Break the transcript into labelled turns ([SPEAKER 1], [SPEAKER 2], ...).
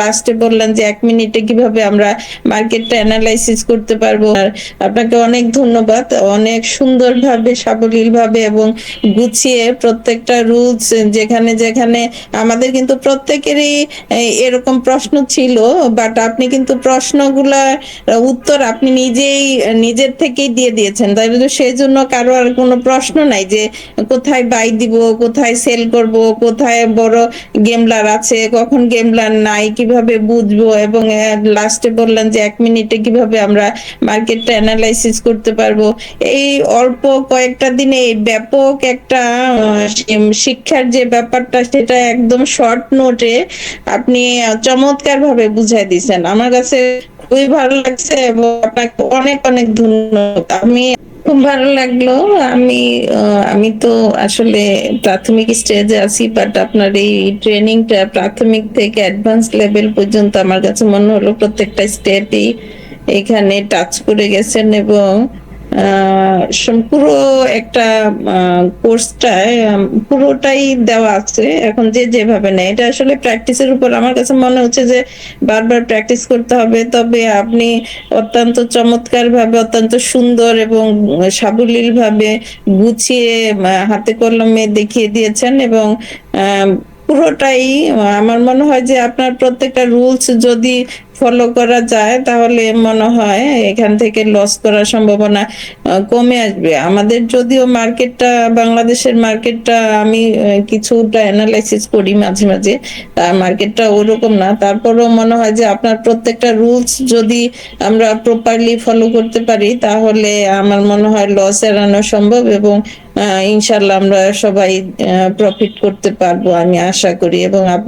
[SPEAKER 1] লাস্টে বললেন যে এক মিনিটে কীভাবে আমরা মার্কেটটা অ্যানালাইসিস করতে পারব। আর আপনাকে অনেক ধন্যবাদ। অনেক সুন্দরভাবে, সাবলীলভাবে এবং গুছিয়ে প্রত্যেকটা রুলস যেখানে যেখানে আমাদের কিন্তু প্রত্যেকেরই এরকম প্রশ্ন ছিল বাট আপনি কিন্তু প্রশ্নগুলা উত্তর আপনি নিজেই, নিজের থেকেই দিয়ে দিয়েছেন। তাই সেই জন্য কারও আর কোনো প্রশ্ন নাই যে কোথায় বাই দিব, কোথায় সেল করব, কোথায় বড় গেমলার আছে, কখন গেমলার নাই, কীভাবে বুঝব? এবং লাস্টে বললেন যে, এক মিনিটে কীভাবে আমরা মার্কেটটা অ্যানালাইসিস করতে পারব? এই অল্প কয়েকটা দিনে ব্যাপক একটা শিক্ষার যে ব্যাপারটা, সেটা একদম শর্ট নোটে আপনি চমৎকার ভাবে বুঝাই দিয়েছেন। আমার কাছে খুবই ভালো লাগছে এবং আপনাকে অনেক অনেক ধন্যবাদ। আমি খুব ভালো লাগল। আমি আমি তো আসলে প্রাথমিক স্টেজে আছি বাট আপনার এই ট্রেনিংটা প্রাথমিক থেকে অ্যাডভান্স লেভেল পর্যন্ত আমার কাছে মনে হলো প্রত্যেকটা স্টেপই এখানে টাচ করে গেছেন এবং পুরো একটা কোর্সটায় পুরোটাই দেওয়া আছে। এখন যে যেভাবে নেয়, এটা আসলে প্র্যাকটিসের উপর আমার কাছে মনে হচ্ছে যে বারবার প্র্যাকটিস করতে হবে। তবে আপনি অত্যন্ত চমৎকার ভাবে অত্যন্ত সুন্দর এবং সাবলীল ভাবে গুছিয়ে হাতে কলমে দেখিয়ে দিয়েছেন এবং পুরোটাই আমার মনে হয় যে আপনার প্রত্যেকটা রুলস যদি ফলো করা যায়, তাহলে মনে হয় এখান থেকে লস করার সম্ভাবনা কমে আসবে। আমাদের যদিও মার্কেটটা বাংলাদেশের মার্কেটটা আমি কিছুটা অ্যানালাইসিস করি মাঝে মাঝে মার্কেটটা ওরকম না। তারপরেও মনে হয় যে আপনার প্রত্যেকটা রুলস যদি আমরা প্রপারলি ফলো করতে পারি, তাহলে আমার মনে হয় লস এড়ানো সম্ভব এবং ইনশাল্লাহ আমরা সবাই প্রফিট করতে পারব আমি আশা করি এবং আপনার